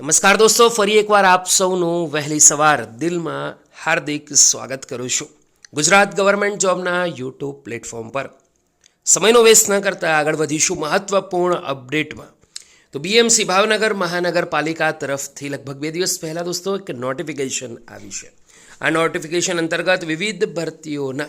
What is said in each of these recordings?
નમસ્કાર દોસ્તો, ફરી એકવાર આપ સૌનું વહેલી સવાર દિલમાં હાર્દિક સ્વાગત કરું છું. ગુજરાત ગવર્મેન્ટ જોબના યુટ્યુબ પ્લેટફોર્મ પર. સમયનો વેસ્ટ ન કરતાં આગળ વધીશું મહત્વપૂર્ણ અપડેટમાં. તો બીએમસી ભાવનગર મહાનગરપાલિકા તરફથી લગભગ બે દિવસ પહેલાં દોસ્તો એક નોટિફિકેશન આવી છે. આ નોટિફિકેશન અંતર્ગત વિવિધ ભરતીઓના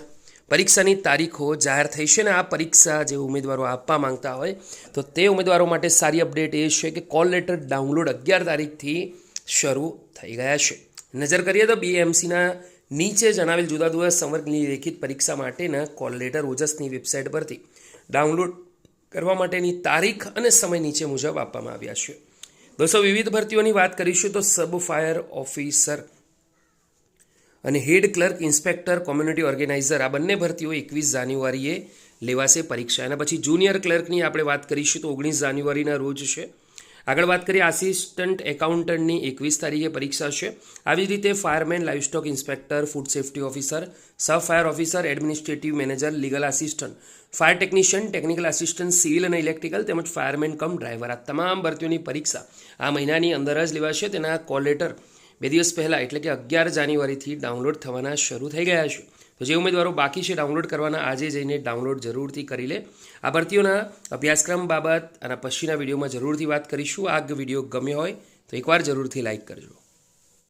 પરીક્ષાની તારીખો જાહેર થઈ છે ને આ પરીક્ષા જે ઉમેદવારો આપવા માંગતા હોય, તો તે ઉમેદવારો માટે સારી અપડેટ એ છે કે કોલ લેટર ડાઉનલોડ અગિયાર તારીખથી શરૂ થઈ ગયા છે. નજર કરીએ તો બીએમસીના નીચે જણાવેલ જુદા જુદા સંવર્ગની લેખિત પરીક્ષા માટેના કોલ લેટર ઓજસની વેબસાઇટ પરથી ડાઉનલોડ કરવા માટેની તારીખ અને સમય નીચે મુજબ આપવામાં આવ્યા છે. દોસ્તો, વિવિધ ભરતીઓની વાત કરીશું તો સબ ફાયર ઓફિસર અને head clerk, inspector, community organizer આ બંને ભરતીઓ એકવીસ જાન્યુઆરીએ લેવાશે પરીક્ષા. એના પછી જુનિયર ક્લર્કની આપણે વાત કરીશું તો ઓગણીસ જાન્યુઆરીના રોજ છે. આગળ વાત કરીએ આસિસ્ટન્ટ એકાઉન્ટન્ટની એકવીસ તારીખે પરીક્ષા છે. આવી જ રીતે fireman, livestock inspector, food safety officer, sub fire officer, administrative manager, legal assistant. Fire technician, technical assistant, civil અને ઇલેક્ટ્રિકલ તેમજ ફાયરમેન કમ ડ્રાઈવર આ તમામ ભરતીઓની પરીક્ષા આ મહિનાની અંદર જ લેવાશે. તેના કોલ લેટર બે દિવસ પહેલાં, એટલે કે અગિયાર જાન્યુઆરીથી ડાઉનલોડ થવાના શરૂ થઈ ગયા છે. તો જે ઉમેદવારો બાકી છે ડાઉનલોડ કરવાના, આજે જઈને ડાઉનલોડ જરૂરથી કરી લે. આ ભરતીઓના અભ્યાસક્રમ બાબત અને પછીના વિડીયોમાં જરૂરથી વાત કરીશું. આ વીડિયો ગમ્યો હોય તો એકવાર જરૂરથી લાઇક કરજો.